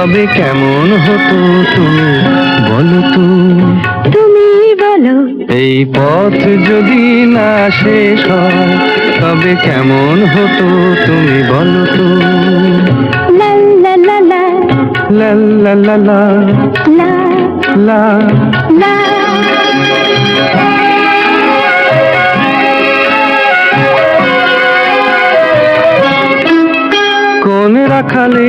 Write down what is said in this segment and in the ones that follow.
তবে কেমন হতো তুমি? বলো তো। তুমি বলো। এই পথ যদি না শেষ হয় তবে কেমন হতো তুমি? বলো তো। লা লা লা লা। লা লা লা লা। লা লা। লা। কোন রাখালে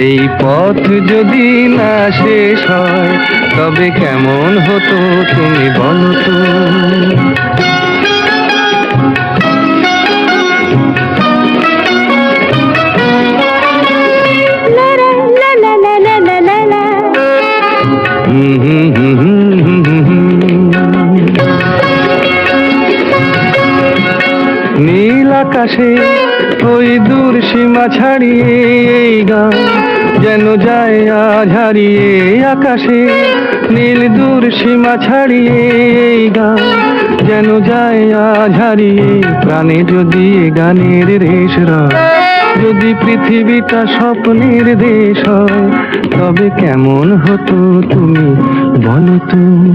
এই পথ যদি না শেষ হয় তবে কেমন হতো তুমি বলতো নীল আকাশে ওই দূর সীমা ছাড়িয়ে এই গান, যেন যায় হারিয়ে আকাশে। নীল দূর সীমা ছাড়িয়ে এই গান, যেন যায় আজ প্রাণে যদি গানের রেশ রয়, যদি পৃথিবীটা স্বপ্নের দেশ তবে কেমন হতো তুমি বলো তুমি?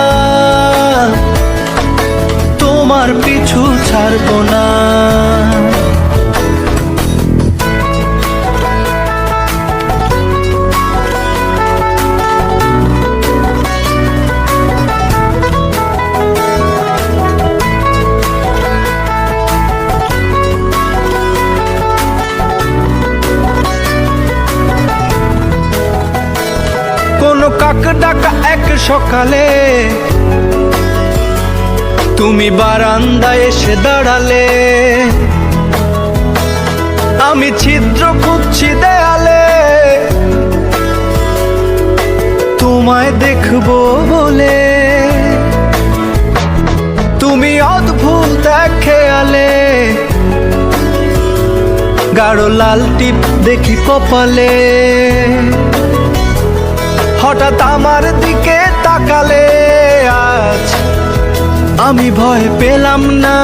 তোমার পিছু ছাড়বো না। কোনো কাক ডাকা এক সকালে তুমি বারান্দায় এসে দাঁড়ালে। আমি ছিদ্র খুঁজছি দেয়ালে। তোমায় দেখব বলে। তুমি অদ্ভুত এক খেয়ালে। গাঢ় লাল টিপ দেখি কপালে। হঠাৎ আমার দিকে তাকালে। আজ আমি ভয় পেলাম না।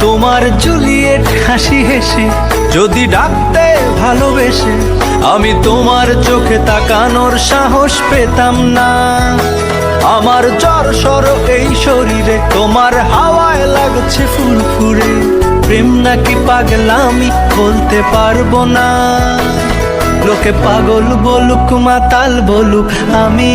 তোমার জুলিয়েট হাসি হেসে, যদি ডাকতে ভালোবেসে, আমি তোমার চোখে তাকানোর সাহস পেতাম না। আমার জ্বর সর এই শরীরে, তোমার হাওয়ায় লাগছে ফুরফুরে। প্রেম নাকি পাগলামি বলতে পারব না। লোকে পাগল বলুক, মাতাল বলুক, আমি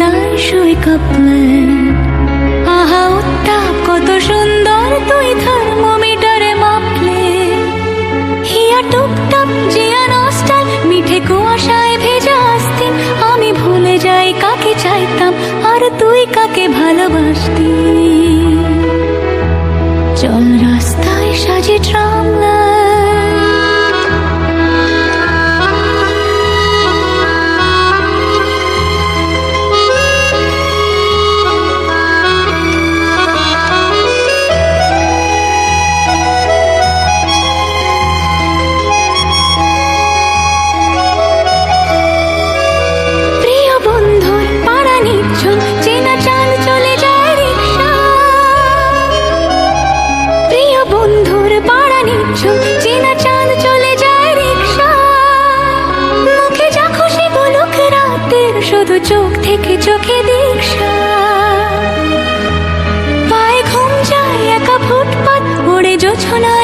লাইন সই কাপলেন। আহা উত্তাপ কত সুন্দর তুই থার্মোমিটারে চোখ থেকে চোখে দীক্ষা। পায়ে ঘুম যায় একা ফুটপাত ওড়ে জোছনায়